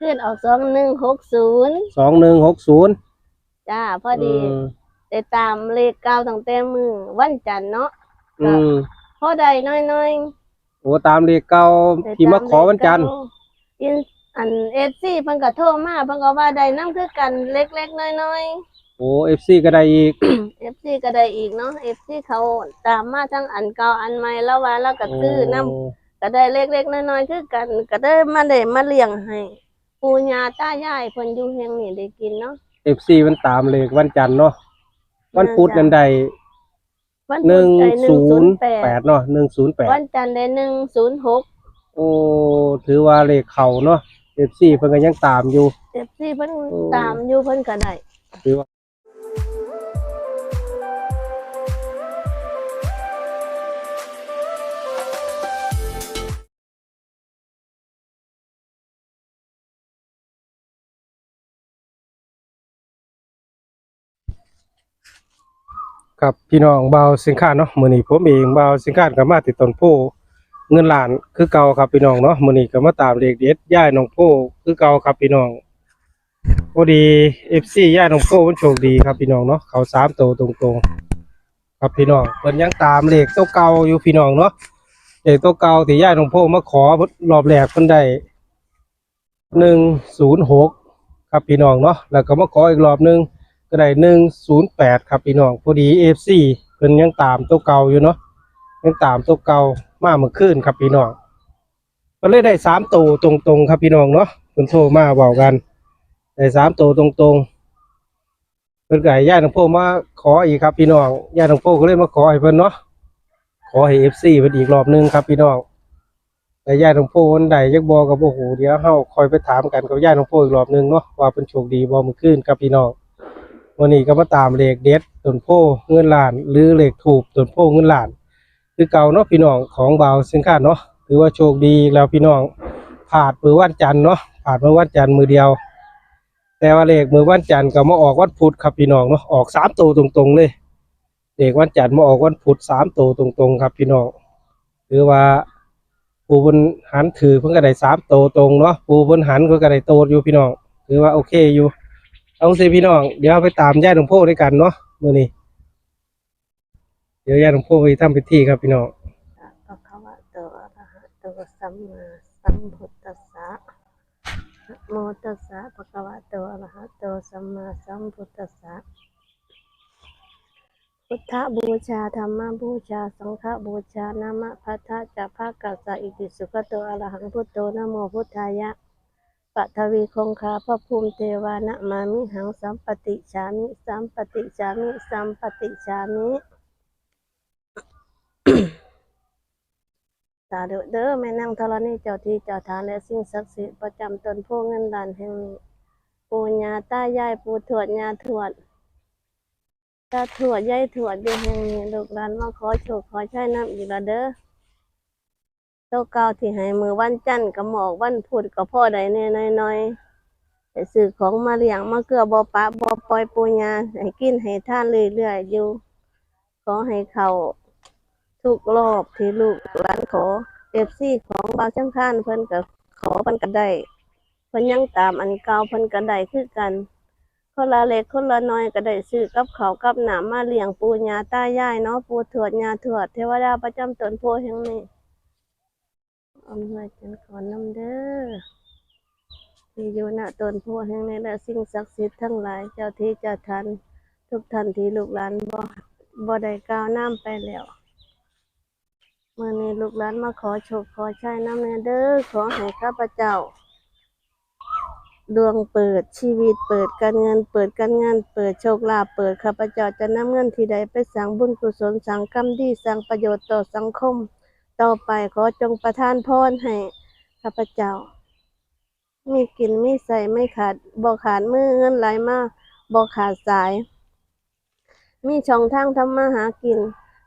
ขึ้นออกสองหนึ่งหกศูนย์สองหนึ่งหกศูนย์จ้าพอดีได้ตามเลขเก้าตั้งแต่มือวันจันทร์เนาะอืมพอใดน้อยโอ้ตามเลขเก่าๆได้ที่มาขอวันจันทร์ตามเลขเก้าอินอันเอฟซีเพิ่นก็โทรมาเพิ่นก็ว่าได้นํคือกันเล็กๆน้อยโอ้เอฟซีก็ได้อีกๆเอฟซีก็ได้อีกเนาะเอฟซีเขาตามมาทั้งอันเก่าอันใหม่แล้วว่าแล้วก็ซื้อนํโก็ได้เล็กๆน้อยๆคือกัน ก็ได้มาได้มาเลี้ยงให้ ปู่ย่าตายายเพิ่นอยู่แห่งนี้ได้กินเนาะ เอฟซีมันตามเลขวันจันทร์เนาะวันพุธกันได้วันหนึ่งพุธได้ศูนย์แป108ดเนาะหนึ่งศูนย์แปดวันจันทร์ได้106 โอ้ถือว่าเลขเขาเนาะเอฟซีเพิ่นก็ยังตามอยู่เอฟซีเพิ่นโอ้ตามอยู่เพิ่นก็ได้ถือว่า ครับพี่น้องเบาสินค้าเนาะมือนี้ผมเองเบาสินค้าก็มาติดต้นโพเงินล้านคือเก่าครับพี่น้องเนาะมือนี้ก็มาตามเลขเด็ดย่ายน้องโพคือเก่าครับพี่น้องพอดี FC ย่ายน้องโพมันโชคดีครับพี่น้องเนาะเขาสามโตัวตรงๆ ครับพี่น้องเพิ่นยังตามเลขตัวเก่าอยู่พี่น้องเนาะเลขตัวเก่าที่ย่ายน้องโพมาขอรอบแรกเพิ่นได้106ครับพี่น้องเนาะแล้วก็มาขออีกรอบหนึ่ง ก็ได้หนึ่งศูนย์แปดครับพี่น้องพอดีเอฟซีเพิ่นยังตามตัวเก่าอยู่เนาะยังตามตัวเก่ามาเมื่อคืนครับพี่น้องก็เลยได้สามตัวตรงๆครับพี่น้องเนาะเพิ่นโทรมาบอกกันได้สามตัวตรงๆเพิ่นก็ให้ญาติของพ่อมาขออีกครับพี่น้องญาติของพ่อก็เลยมาขอให้เพิ่นเนาะขอให้เอฟซีเพิ่นอีกรอบหนึงครับพี่น้องแต่ญาติของพ่อวันใดยักบอกกับโอ้โหเดี๋ยวเฮาคอยไปถามกันกับญาติของพ่ออีกรอบหนึงเนาะว่าเพิ่นโชคดีบ่เมื่อคืนครับพี่น้อง วันนี้ก็มาตามเลขเด็ดต้นโพเงินล้าน หรือเลขถูกต้นโพเงินล้าน คือเก่าเนาะพี่น้องของเบาสินค้าเนาะถือว่าโชคดีแล้วพี่น้องผ่าดมือวันจันทร์เนาะผ่าดมือวันจันทร์มือเดียว แต่ว่าเลขมือวันจันทร์ก็มาออกวันพุธครับพี่น้องเนาะออกสามตัวตรงๆเลยเลขวันจันทร์มาออกวันพุธสามตัวตรงๆ ครับพี่น้องถือว่าปูบนหันถือเพิ่งก็ได้สามตัวตรงเนาะปูบนหันก็ก็ได้โตอยู่พี่น้องถือว่าโอเคอยู่ เอาสิพี่น้อง เดี๋ยวไปตามญาติหลวงพ่อด้วยกันเนาะมื้อนี้ เดี๋ยวญาติหลวงพ่อไปทำพิธีครับพี่น้องพระคะวะโตอะระหะโตสัมมาสัมพุทธัสสะนะโมตัสสะภะคะวะโตอะระหะโตสัมมาสัมพุทธัสสะ พุทธบูชาธรรมบูชา สังฆบูชานามะพัทธะจะภากัสสะอิติสุขโตอะระหังพุทโธนะโมพุทธายะ ปัทวีคงคาพระภูมิเทวานะมามิหังสัมปติฉามิสัมปติฉามิสัมปติฉามิสาธุเด้อแม่นางธรณีเจ้าที่เจ้าทางและสิ่งศักดิ์สิทธิ์ประจำตนผู้เงินล้านแห่งนี้ปู่ย่าตายายปู่ทวดย่าทวดตาทวดยายทวดอยู่แห่งนี้ลูกหลานมาขอโชคขอใช้น้ำอีกละเด้อ เจ้าเก่าที่ให้มือวันจันทร์กับหมอกวันพุธก็พ่อใดแน่น้อยๆแต่ซื้อของมาเลี้ยงมาเกลือบ่ปะบ่ปล่อยปู่ย่าให้กินให้ท่านเรื่อยๆอยู่ขอให้เขาทุกรอบที่ลูกหลานขอเอฟซีของบางช่างข้านเพิ่นก็ขอเพิ่นก็ได้เพิ่นยังตามอันเก่าเพิ่นก็ได้คือกันคนละเล็กคนละน้อยก็ได้ซื้อกับเขากับหนามมาเลี้ยงปู่ย่าตายายเนาะปู่ทวดย่าทวดเทวดาประจำตนโพแห่งนี้ อำนวยจันขอนำเด้อที่อยู่ณตนโพแห่งนี้และสิ่งศักดิ์สิทธิ์ทั้งหลายเจ้าที่เจ้าทัน ทุกท่านที่ลูกหลานบ่บ่ได้กล่าวน้ำไปแล้วเมื่อนี้ลูกหลานมาขอโชคขอชัยน้ำแน่เด้อขอให้ข้าพเจ้า ดวงเปิดชีวิตเปิดการเงิน เปิดการงานเปิดโชคลาภเปิดข้าพเจ้าจะนำเงินที่ใดไปสั่งบุญกุศลสั่งกรรมดีสั่งประโยชน์ต่อสังคม ต่อไปขอจงประทานพรให้ข้าพเจ้า มีกินมีใส่ไม่ขาดบ่ขาดมือเงินไหลมาบ่ขาดสาย มีช่องทางทำมาหากิน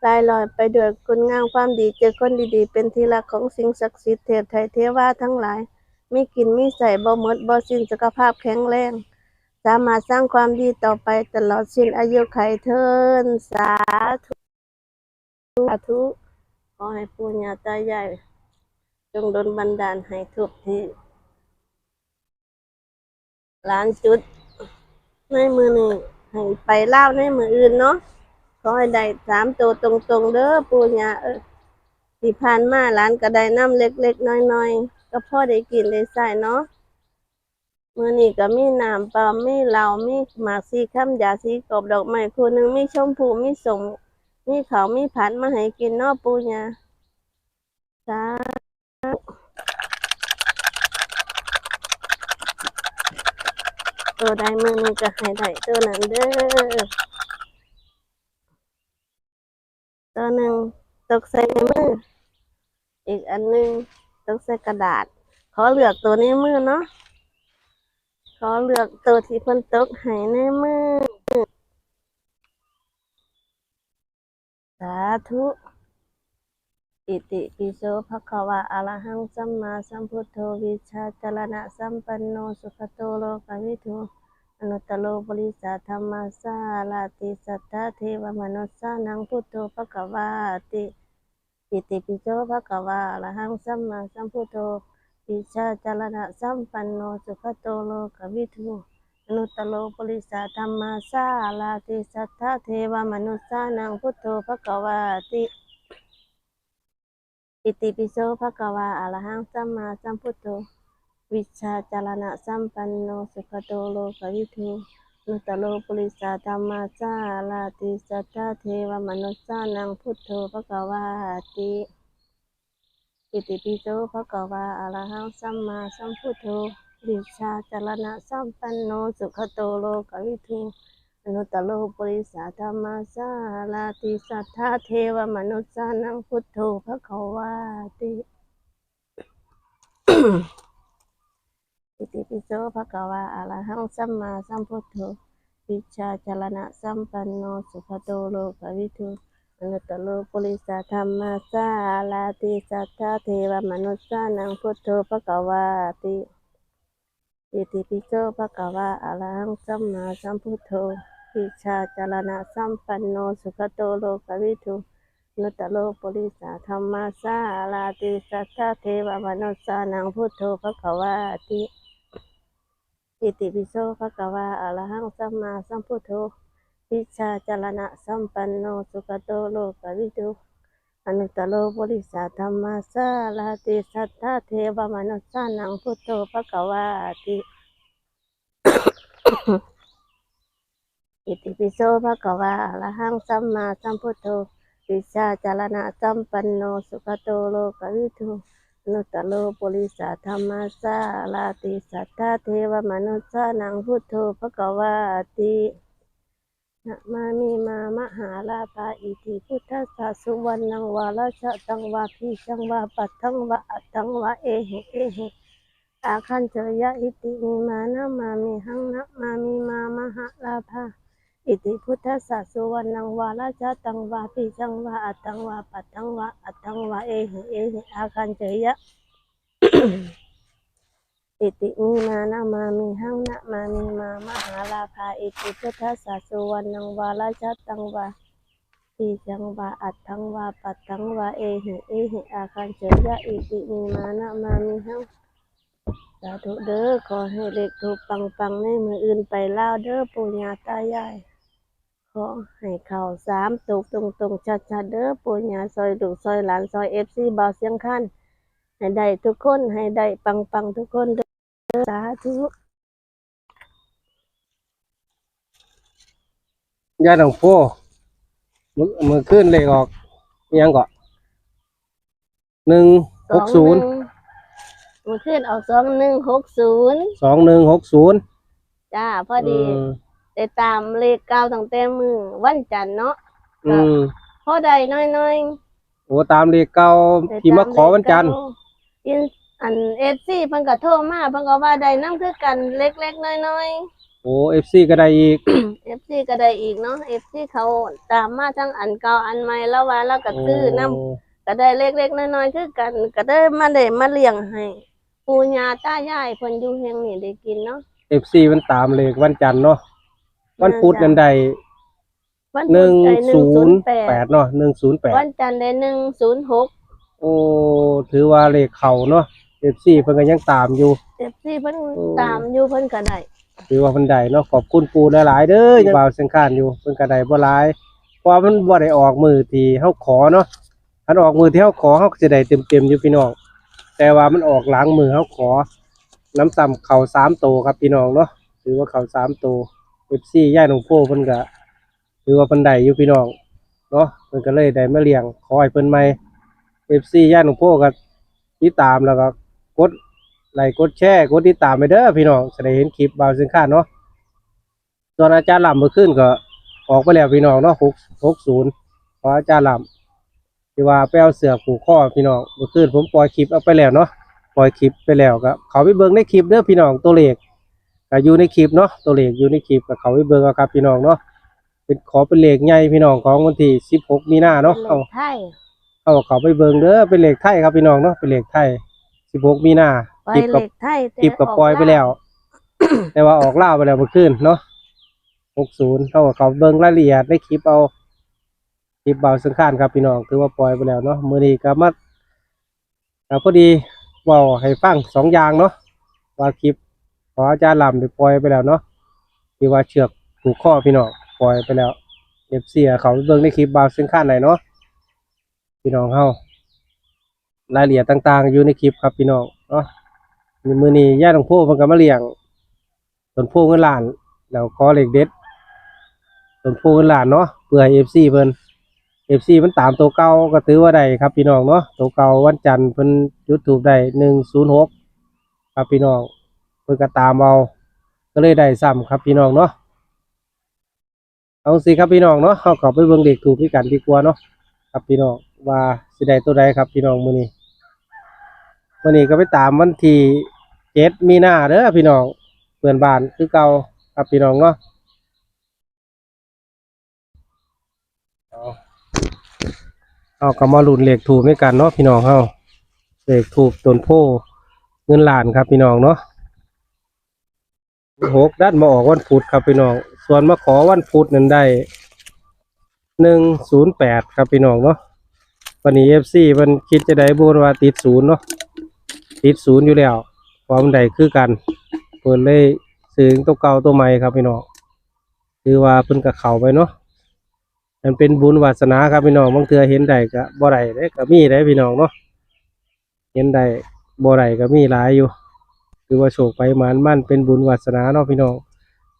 ลายลอยไปด้วยคุณงามความดีเจอคนดีๆ เป็นที่รักของสิ่งศักดิ์สิทธิ์เทพไทยเทวาทั้งหลาย มีกินมีใส่บ่หมดบ่สิ้นสุขภาพแข็งแรง สามารถสร้างความดีต่อไปตลอดสิ้นอายุไขเทินสาธุสาธุ ขอให้ปู่ย่าตายายจงดลบันดาลให้ทุกที่ร้านจุด ในมือหนึ่งให้ไปเล่าในมืออื่นเนาะขอให้ได้สามตัวตรงๆเด้อปูญาเออที่ผ่านมาร้านก็ได้น้ำเล็กๆน้อยๆก็พ่อได้กินได้ใส่เนาะมือนี้ก็มีน้ำปล่ามีเหล้ามีหมากสีข้ามยาสีกรอบดอกไม้คู่หนึ่งมีชมพูมีสม มีเขามีผัดมาให้กินนาะปูญาสาตัวใดมือนี้ก็ให้ได้ตัวนั้นเด้อตัวหนึ่งตกใส่ในมือ อีกอันหนึ่งตกใส่กระดาษ ขอเลือกตัวในมือเนาะขอเลือกตัวที่เพิ่นตกให้ในมือ สาธุ อิติปิโสภะคะวะอะระหังสัมมาสัมพุทโธวิชาจรณะสัมปันโนสุขโตโลกวิทูอนุตโลบริสาธรรมาสาลาติสัทธาเทวมนุสสานังพุทโธภะคะวาติอิติปิโสภะคะวะอะระหังสัมมาสัมพุทโธวิชาจรณะสัมปันโนสุขโตโลกวิทู นุตโลบริสาธรรมาสาลาติสัทธเทวมนุสานังพุทโธภควาติอิติปิโสภควะอะระหังสัมมาสัมพุทโธวิชาจารณะสัมปันโนสุขโตโลกวิทูนุตโลปุริสาธรรมาสาลาติสัทธเทวมนุสานังพุทโธภควะติอิติปิโสภควะอะระหังสัมมาสัมพุทโธ วิชาจารณะสัมปันโนสุขโตโลกวิทูอนุตตโลปริสาธรรมาสาลาติสัทธาเทวมนุสสานังพุทโธภะคะวะติอิติปิโสภะคะวะอะระหังสัมมาสัมพุทโธวิชาจารณะสัมปันโนสุขโตโลกวิทูอนุตตโลปุริสาธรรมาสาลาติสัทธาเทวมนุสสานังพุทโธภะคะวะติ อิติปิโสภะคะวะอะระหังสัมมาสัมพุทโธวิชาจารณะสัมปันโนสุขโตโลกวิทูนุตโลปุริสาธรรมาสาลาติสัทธาเทวมนุสานังพุทโธภะคะวะติอิติปิโสภะคะวะอะระหังสัมมาสัมพุทโธวิชาจารณะสัมปันโนสุขโตโลกวิทู อนุตตโลบริสาธรรมาสาลาติสัทธาเทวมนุสานังพุทโธภะควะติอิติปิโสภะคะวะอะระหังสัมมาสัมพุทโธวิชาจารณะสัมปันโนสุขโตโลกวิทูอนุตตโลปุริสาธรรมาสาลาติสัทธาเทวมนุสสานังพุทโธภะคะวะติ นะมามีมามหาลาภาอิติพุทธัสสะสุวรรณังวาราชตังวาพีชังวาปัตถังวาอัตถังวาเอหิเอหิอาคันเจยะอิติมีมานะมามีหังนะมามีมามหาลาภาอิติพุทธัสสะสุวรรณังวาราชตังวาพีชังวาอัตถังวาปัตถังวาอัตถังวาเอหิเอหิอาคันเจยะ อิติมีมานะมามีหังนะมามีมามหาลาภาอิติพุทธสสะสุวรรณังวาราชตังวาทีจังวาอัตถังวาปัตถังวาเอหิเอหิอาคันเจยะอิติมีมานะมามีหังสาธุเด้อขอให้เด็กถูกปังปังในมืออื่นไปเล่าวเด้อปู่ย่าตายายขอให้เข่าสามตุกตรงตรงๆชัดชัดเด้อปู่ย่าซอยลูกซอยหลานซอยเอฟซีบาวเสียงคันให้ได้ทุกคนให้ได้ปังปังทุกคนเด้ อสาธุญาติหลวงพ่อมือมือขึ้นเลขออกอิหยังก่อนหนึ่งหกศูนย์มันขึ้นเอาสองหนึ่งหกศูนย์สองหนึ่งหกศูนย์จ้าพอดีได้ตามเลขเก้าตั้งแต่มือวันจันทร์เนาะอืมพอได้น้อยน้อยโอ้ตามเลขเก่าๆได้ที่มาขอวันจันทร์ ตามเลขเก้าอินอันเอฟซีเพิ่นก็โทรมาเพิ่นก็ว่าได้น้ำคือกันเล็กๆน้อยโอ้เอฟซีก็ได้อีก ๆ เอฟซีก็ได้อีกเนาะเอฟซีเขาตามมาทั้งอันเก่าอันใหม่แล้วว่าแล้วก็ซื้อน้ำก็ได้เล็กๆน้อยๆคือกัน ก็ได้มาได้มาเลี้ยงให้ปู่ย่าตายายเพิ่นอยู่แห่งนี้ได้กินเนาะ เอฟซีมันตามเลขวันจันทร์เนาะวันพุธกันได้วันหนึ่งพุธได้ศูนย์แป108ดเนาะหนึ่งศูนย์แปดวันจันทร์ได้106โอ้ถือว่าเลขเข่าเนาะ เอฟซีเพิ่นก็ยังตามอยู่เอฟซีเพิ่นโอ้ตามอยู่เพิ่นก็ได้ถือว่าเพิ่นได้เนาะขอบคุณปู่หลายๆเด้อยังบ่าวสังขารอยู่เพิ่นก็ได้บ่หลายเพราะว่ามันบ่ได้ออกมือที่เฮาขอเนาะอันออกมือที่เฮาขอเฮาก็สิได้เต็มๆอยู่พี่น้องแต่ว่ามันออกหลังมือเฮาขอ น้ำซ้ำเข้าสามโตวครับพี่น้องเนาะถือว่าเข้าสามโตว FC ย่าหนองโพเพิ่นก็ถือว่าเพิ่นได้อยู่พี่น้องเนาะเพิ่นก็เลยได้มาเลี้ยงขอให้เพิ่นใหม่ FC ย่าหนองโพก็ติดตามแล้วก็ กดไลค์กดแชร์กดติดตามไปเด้อพี่น้องจะได้เห็นคลิปบ่าวสินค้าเนาะส่วนอาจารย์ลำเมื่อคืนก็ออกไปแล้วพี่น้องเนาะ6 60ขออาจารย์ลำที่ว่าไปเอาเสือผูกคอพี่น้องเมื่อคืนผมปล่อยคลิปเอาไปแล้วเนาะปล่อยคลิปไปแล้วก็เขาไปเบิ่งในคลิปเด้อพี่น้องตัวเลขก็อยู่ในคลิปเนาะตัวเลขอยู่ในคลิปก็เขาไปเบิ่งเอาครับพี่น้องเนาะเป็นขอเป็นเลขใหญ่พี่น้องของวันที่16มีนาเนาะเลเอาขไทยเอาเขาไปเบิ่งเด้อเป็นเลขไทยครับพี่น้องเนาะเป็นเลขไทย 16มีนาปล่อคลิยปเลกับขไทยแต่คลิปกับปล่อยไปแล้ว แต่ว่าออกล่าวไปแล้วเมื่อคืนเนาะ60เท่ากับเขาเบิ่งรายละเอียดในคลิปเอา คลิปเบาสังขารครับพี่น้องถือว่าปล่อยไปแล้วเนาะมื้อนี้ก็มาก็พอดีเว้าให้ฟังสองอย่างเนาะว่าคลิปของอาจารย์ลำได้ปล่อยไปแล้วเนาะที่ว่าเชือกผูกข้อพี่น้องปล่อยไปแล้ว FC เขาไปเบิ่งในคลิปเบาสังขารไหนเนาะพี่น้องเฮา รายละเอียดต่าง ๆ อยู่ในคลิปครับพี่น้องเนาะมือนี้ญาติของพ่อเพิ่นก็มาเลี้ยงต้นโพเงินล้านแล้วขอเหลขเด็ดต้นโพเงินล้านเนาะเพื่อให้ FC เพิ่น FC มันตามตัวเก่าก็ถือว่าได้ครับพี่น้องเนาะตัวเก่าวันจันทร์เพิ่นจุดถูกได้106ครับพี่น้องเพิ่นก็ตามเอาก็เลยได้ซ้ำครับพี่น้องเนาะเอาสิครับพี่น้องเนาะเฮาก็ไปเบิ่งเลขถูกด้วยกันดีกว่าเนาะครับพี่น้องว่าสิได้ตัวใดครับพี่น้องมือนี้ วันนี้ก็ไปตามวันที่เจ็ดมีนาเด้อพี่น้องเพื่อนบ้านคือเก่าครับพี่น้องเนาะเอาเอาก็มาลุนเลขถูกด้วยกันเนาะพี่น้องเฮาเลขถูกต้นโพเงินล้านครับพี่น้องเนาะหกด้านมาออกวันพุธครับพี่น้อง ส่วนมาขอวันพุธนั้นได้หนึ่งศูนย์แปดครับพี่น้องเนาะวันนี้เอฟซีมันคิดจะได้บูรว่าติดศูนย์เนาะ ติดศูนย์อยู่แล้วความใดคือกันเพิ่นเลยซื้อตัวเก่าตัวใหม่ครับพี่น้องคือว่าเพิ่นกับเขาไปเนาะมันเป็นบุญวาสนาครับพี่น้องบางเทือเห็นได้ก็บ่ได้เด้ก็มีได้พี่น้องเนาะเห็นได้บ่ได้ก็มีหลายอยู่ คือว่าโชคไปมานมั่นเป็นบุญวาสนาเนาะพี่น้อง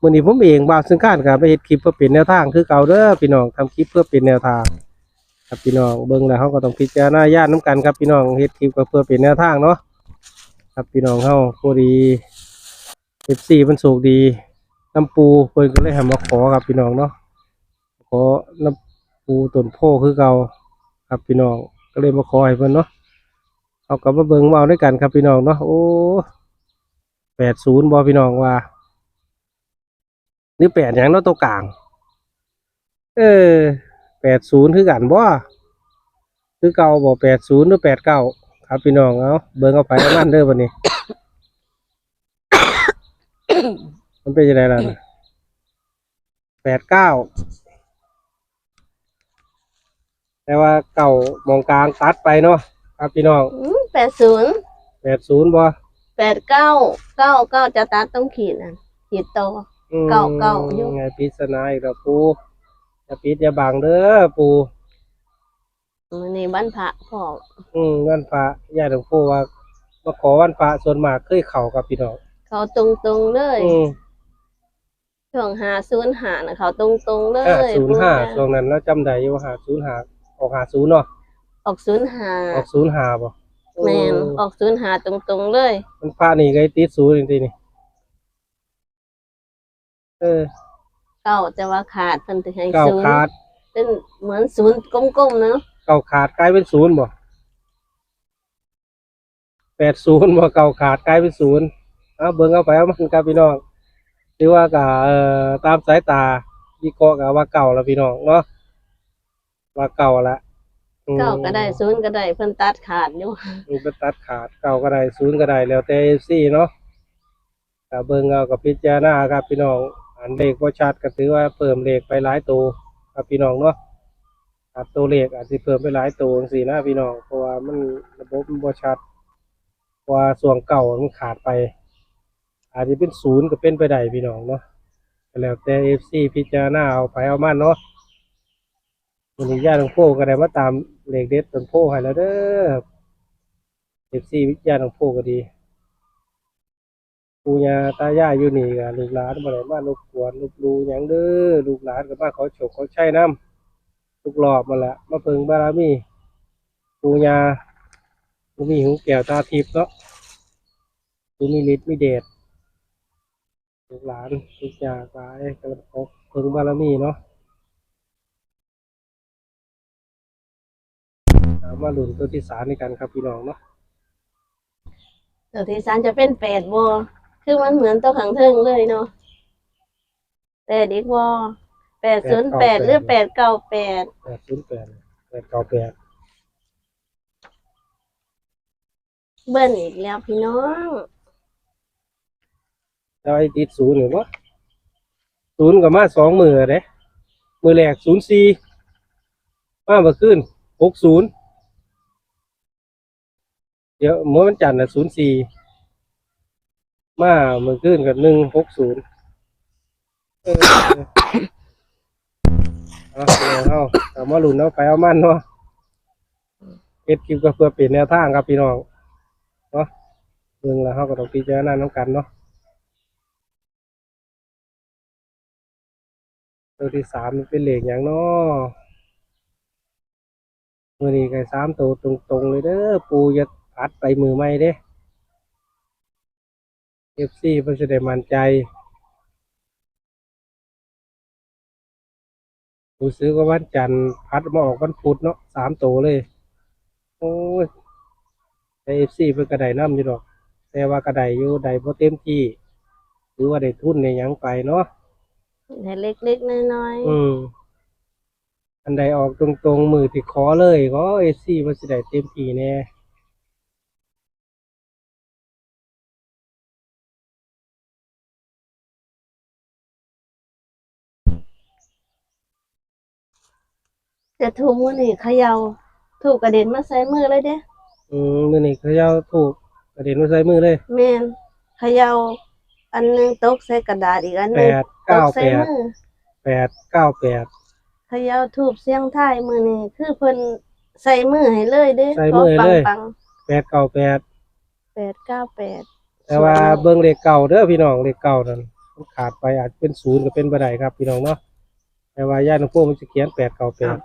มื้อนี้ผมเองบ่าวซึ่งการก็ไปเฮ็ดคลิปเพื่อเป็นแนวทางคือเก่าเด้อพี่น้องทำคลิปเพื่อเป็นแนวทาง ครับพี่น้องเบิ่งแล้วเขาก็ต้องพิจารณาญาติน้ำกันครับพี่น้องเฮ็ดคลิปก็เพื่อเป็นแนวทางเนาะ ครับพี่น้องเฮาพอดีเอฟซีมันโชคดีน้ำปูเพิ่นก็เลยให้มาขอครับพี่น้องเนาะขอน้ำปูต้นโพคือเก่าครับพี่น้องก็เลยมาขอให้เพิ่นเนาะเอากลับมาเบิ่งมาเอาด้วยกันครับพี่น้องเนาะโอ้แปดศูนย์บอพี่น้องว่าหรือแปดอย่างเนาะตัวกลาง เออแปดศูนย์คือกันบ่คือเก่าบ่แปดศูนย์หรือแปดเก้า ครับพี่น้องเอาเบิ่งเอาไปเอามันเด้อวันนี้ มันเป็นยังไงล่ะแปดเก้าแต่ว่าเก่ามองกลางตัดไปเนาะครับพี่น้องแปดศูนย์แปดศูนย์บ่แปดเก้าเก้าเก้าจะตัดต้องขีดนะขีดโตอืมเก่าเก่าอยู่ไงปริศนาอีกแล้วปูจะปิดอย่าบังเด้อปู มื้อนี้บ้านพระพ่ออืมวันพระญาติหลวงปู่ว่ามาขอวันพระส่วนมากเคยเข้ากับพี่น้องเขาตรงตรงๆเลยอืมช่วงหาศูนย์หานะเขาตรงตรงๆเลห้ายศูนย์ห้าพูดช่วงนั้นเราจำได้อยู่ว่าห้าศูนย์ห้าออกห้าศูนย์เนาะออกศูนย์หาออกศูนย์ห้าบ่แมนออกศูนย์หาตรงตรงๆเลย มันพระนี่ก็ไอ้ติดศูนย์จริงๆนี่เออเก้าจะว่าขาดเพิ่นถึงให้เก้าศูนย์ขาด เป็นเหมือนศูนย์กลมๆเนาะ เก้าขาดกลายเป็นศูนย์บ่แปดศูนย์บ่เก้าขาดกลายเป็นศูนย์เอาเบิ่งเอาไปเอามันครับพี่น้องถือว่าก็เอ่อตามสายตาวิเคราะห์ก็ว่าเก่าแล้วพี่น้องเนาะว่าเก่าละอืมเก้าก็ได้ศูนย์ก็ได้เพิ่นตัดขาดอยู่มันก็ตัดขาดเก่าก็ได้ศูนย์ก็ได้แล้วแต่ซี่เนาะก็เบิ่งเอากับพิจารณาครับพี่น้องอันเลขบ่ชัดก็ถือว่าเพิ่มเลขไปหลายตัวครับพี่น้องเนาะ ครับตัวเลขอาจจะเพิ่มไปหลายตัวจังซี่นะพี่น้องเพราะว่ามันระบบมันบ่ชัดเพราะว่าส่วนเก่ามันขาดไป อาจจะเป็นศูนย์ก็เป็นไปได้พี่น้องเนาะแล้วแต่เอฟซีพิจารณาเอาไปเอามาเนาะวันนี้ญาติหลวงพ่อก็ได้มาตามเลขเด็ดต้นโพให้แล้วเด้อเอฟซีญาติหลวงพ่อก็ดีปูย่าตายายอยู่นี่ก็ลูกหลานบ่ได้มารบกวนลูกลูยังเด้อลูกหลานก็มาขอโชคขอชัยนํ ทุกรอบมาละมาเพิ่งบารมีปูยาผู้มีหูแก้วตาทิพย์เนาะผู้มีฤทธิ์มีเดชลูกหลานทุกอยางไปกระพกเพิ่งบารมีเนาะถามาหลุนตัวที่สามในกันครับพี่น้องเนาะตัวที่สามจะเป็นแปดบอคือมันเหมือนตัวขังเทิงเลยเนาะแปดอีกบอ แปดศูนย์แปดหรือแปดเก้าแปดแปดศูนย์แปดแปดเก้าแปดเบิ้ลอีกแล้วพี่น้องแล้วไอ้ติดศูนย์หรือวะศูนย์กับมาสองมือเด้มือแรกศูนย์สี่มาเมื่อคืนหกศูนย์เดี๋ยวเมื่อวันจันทร์น่ะศูนย์สี่มาเมื่อคืนกับหนึ่งหกศูนย์ เออเอาเอาเอาเอามาหลุนเอาไปเอามันเนาะเก็ดคลิปก็เพื่อเปลี่ยนแนวทางครับพี่น้องเนาะเรื่องแล้วเขาก็ต้องพิจารณาน้ำกันเนาะตัวที่สามเป็นเหล็กอย่างเนาะมือนี้ไก่สามตัวตรงๆเลยเด้อปูจะพัดไปมือไม่เด้เอฟซีเพื่อจะได้มั่นใจ กูซื้อก็วันจันทร์พัดมาออกวันพุธเนาะสามตัวเลย โอ้ยไอเอฟซีเพิ่นกระไดน้ำอยู่ดอก แต่ว่ากระไดอยู่ไดพอเต็มที่หรือว่าได้ทุนในหยังไปเนาะแต่เล็กๆน้อยอืมอันใดออกตรงๆมือที่ขอเลยก็เอฟซีมันสิได้เต็มที่แน่ ๆจะถูกมือนี่เขยาถูกกระเด็นมาใส่มือเลยเด้อืมมือนี้เขาเจ้าถูกกระเด็นมาใส่มือเลยแม่นเขยาอันหนึงตกใส่กระดาษอีกอันหแปนึงดตเก้ากใส่แปดมือแปดเก้าแปด เขยาถูกเสียงท้ายมือนี่คือเพิ่นใส่มือให้เลยเด้ใส่มือให้เลย ขปังแปดเก้าแปดๆแปดเก้าแปดแต่ว่าเบิ่งเลขเก่าเด้อพี่น้องเลขเก่านั่นมันขาดไปอาจเป็นศูนย์ก็เป็นบ่ได้ครับพี่น้องเนาะแต่ว่าญาติหลวงพ่อมันจะเขียนแปดเก้าแปด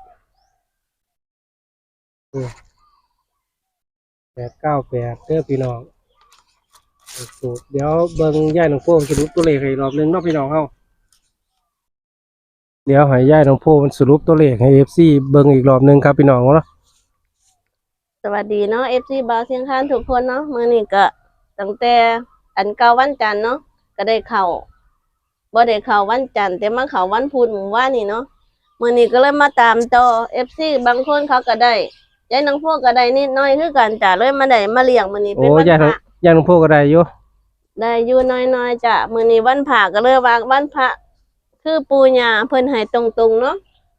แปดเก้าแปดเด้อพี่น้องสูตรเดี๋ยวเบิ่งญาติหลวงพ่อจะดูตัวเลขให้รอบนึงเนาะพี่น้องเฮาเดี๋ยวให้ญาติหลวงพ่อมันสรุปตัวเลขให้ FC เบิ่งอีกรอบนึงครับพี่น้องเนาะสวัสดีเนาะ FC บาวเสียงคานทุกคนเนาะมื้อนี้ก็ตั้งแต่อันเก่าวันจันทร์เนาะก็ได้เข้าบ่ได้เข้าวันจันทร์แต่มาเข้าวันพุธหมู่ว่านนี่เนาะมื้อนี้ก็เลยมาตามต่อ FC บางคนเขาก็ได้ ยายนางพวกก็ได้นิดหน้อยคือกันจ้ะเลยมาได้มาเลี้ยงมื้อนี้เป็นโอ้วันญาติพหลวงระญาติหลวงพ่อก็ได้อยู่ได้อยู่น้อยๆจ้ะมื้อนี้วันพระก็เลยว่าวันพระคือปู่ย่าเพิ่นให้ตรงๆเนาะ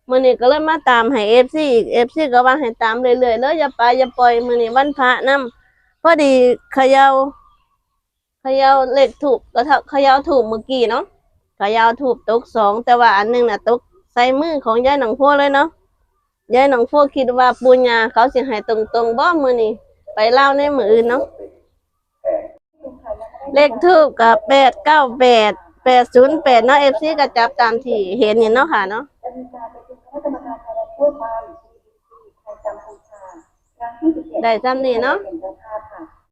มื้อนี้ก็เลยมาตามให้ FC อีก FC ก็ว่าให้ตามเรื่อยๆเลยอย่าไปอย่าปล่อยมื้อนี้วันพระนํพอดีเขย่าเขย่าเลขถูกก็เท่าเขย่าถูกเมื่อกี้เนาะเขย่าถูกตกสองแต่ว่าอันหนึงน่ะตกใส่มือของยายหนองโพเลยเนาะ ยายหนองโพคิดว่าปูญญาเขาสิให้ตรงๆบ่มื้อนี้ไปเล่าในมื้ออื่นเนาะเลขทูบกับแปดเก้าแปดแปดศูนย์แปดเนาะเอฟซีก็จับตามที่เห็นเนี่เนาะค่ะเนาะได้จำนี่เนาะ